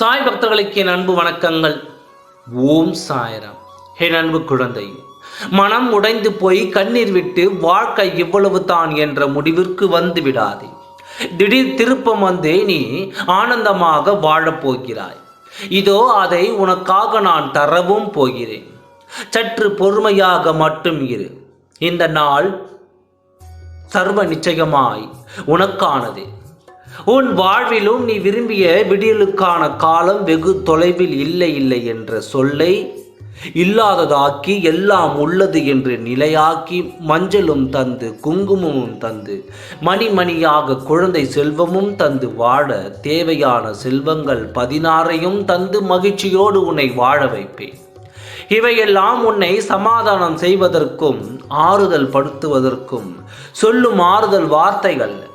சாய் பக்தர்களுக்கு என் அன்பு வணக்கங்கள். ஓம் சாயராம். என் அன்பு குழந்தை மனம் உடைந்து போய் கண்ணீர் விட்டு வாழ்க்கை இவ்வளவு தான் என்ற முடிவிற்கு வந்து விடாதே. திடீர் திருப்பம் வந்தே நீ ஆனந்தமாக வாழப்போகிறாய் இதோ அதை உனக்காக நான் தரவும் போகிறேன். சற்று பொறுமையாக மட்டும் இரு. இந்த நாள் சர்வ நிச்சயமாய் உனக்கானது. உன் வாழ்விலும் நீ விரும்பிய விடியலுக்கான காலம் வெகு தொலைவில் இல்லை இல்லை என்ற சொல்லை இல்லாததாக்கி எல்லாம் உள்ளது என்று நிலையாக்கி மஞ்சளும் தந்து குங்குமமும் தந்து மணிமணியாக குழந்தை செல்வமும் தந்து வாழ தேவையான செல்வங்கள் பதினாறையும் தந்து மகிழ்ச்சியோடு உன்னை வாழ வைப்பேன். இவையெல்லாம் உன்னை சமாதானம் செய்வதற்கும் ஆறுதல் படுத்துவதற்கும் சொல்லும் ஆறுதல் வார்த்தைகள்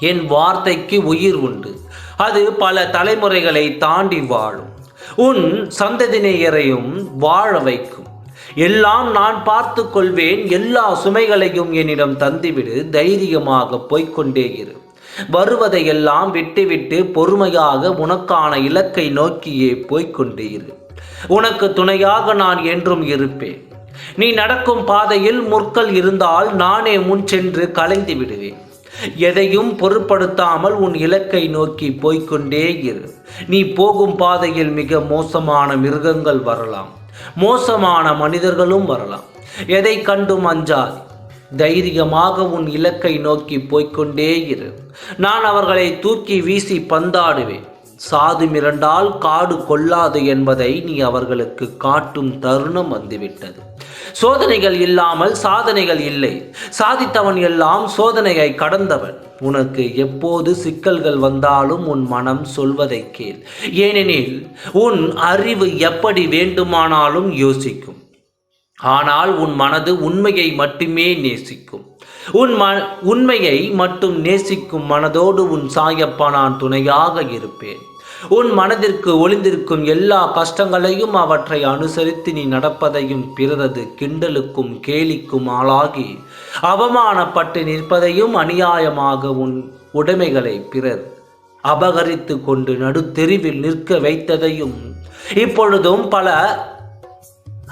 என் வார்த்தைக்கு உயிர் உண்டு. அது பல தலைமுறைகளை தாண்டி வாழும். உன் சந்ததியினரையும் வாழ வைக்கும். எல்லாம் நான் பார்த்து கொள்வேன். எல்லா சுமைகளையும் என்னிடம் தந்துவிடு. தைரியமாக போய்கொண்டே இரு. வருவதையெல்லாம் விட்டுவிட்டு பொறுமையாக உனக்கான இலக்கை நோக்கியே போய்க்கொண்டே இரு. உனக்கு துணையாக நான் என்றும் இருப்பேன். நீ நடக்கும் பாதையில் முற்கள் இருந்தால் நானே முன் சென்று கலைந்து விடுவேன். எதையும் பொருட்படுத்தாமல் உன் இலக்கை நோக்கி போய்க்கொண்டே இரு. நீ போகும் பாதையில் மிக மோசமான மிருகங்கள் வரலாம். மோசமான மனிதர்களும் வரலாம். எதை கண்டும் அஞ்சாது தைரியமாக உன் இலக்கை நோக்கி போய்க்கொண்டே இரு. நான் அவர்களை தூக்கி வீசி பந்தாடுவேன். சாது மிரண்டால் காடு கொள்ளாது என்பதை நீ அவர்களுக்கு காட்டும் தருணம் வந்துவிட்டது. சோதனைகள் இல்லாமல் சாதனைகள் இல்லை. சாதித்தவன் எல்லாம் சோதனையை கடந்தவன். உனக்கு எப்போது சிக்கல்கள் வந்தாலும் உன் மனம் சொல்வதை கேள். ஏனெனில் உன் அறிவு எப்படி வேண்டுமானாலும் யோசிக்கும். ஆனால் உன் மனது உண்மையை மட்டுமே நேசிக்கும். உன் ம உண்மையை மட்டும் நேசிக்கும் மனதோடு உன் சாயப்பா நான் துணையாக இருப்பேன். உன் மனதிற்கு ஒளிந்திருக்கும் எல்லா கஷ்டங்களையும் அவற்றை அனுசரித்து நீ நடப்பதையும் பிறரது கிண்டலுக்கும் கேலிக்கும் ஆளாகி அவமானப்பட்டு நிற்பதையும் அநியாயமாக உன் உடைமைகளை பிறர் அபகரித்து கொண்டு நடுத்தெருவில் நிற்க வைத்ததையும் இப்பொழுதும் பல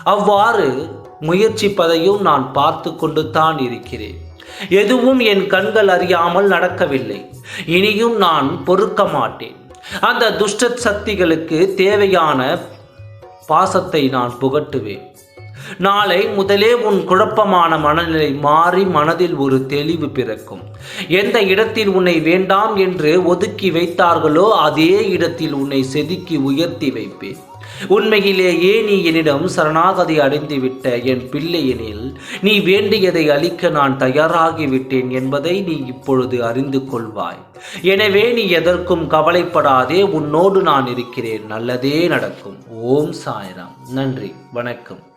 அவ்வாறு முயற்சிப்பதையும் நான் பார்த்து கொண்டு தான் இருக்கிறேன். எதுவும் என் கண்கள் அறியாமல் நடக்கவில்லை. இனியும் நான் பொறுக்க மாட்டேன். அந்த துஷ்ட சக்திகளுக்கு தேவையான பாசத்தை நான் புகட்டுவேன். நாளை முதலே உன் குழப்பமான மனநிலை மாறி மனதில் ஒரு தெளிவு பிறக்கும். எந்த இடத்தில் உன்னை வேண்டாம் என்று ஒதுக்கி வைத்தார்களோ அதே இடத்தில் உன்னை செதுக்கி உயர்த்தி வைப்பேன். உண்மையிலேயே நீ என்னிடம் சரணாகதி அடைந்து விட்ட என் பிள்ளையெனில் நீ வேண்டியதை அளிக்க நான் தயாராகிவிட்டேன் என்பதை நீ இப்பொழுது அறிந்து கொள்வாய். எனவே நீ எதற்கும் கவலைப்படாதே உன்னோடு நான் இருக்கிறேன். நல்லதே நடக்கும். ஓம் சாய்ராம். நன்றி. வணக்கம்.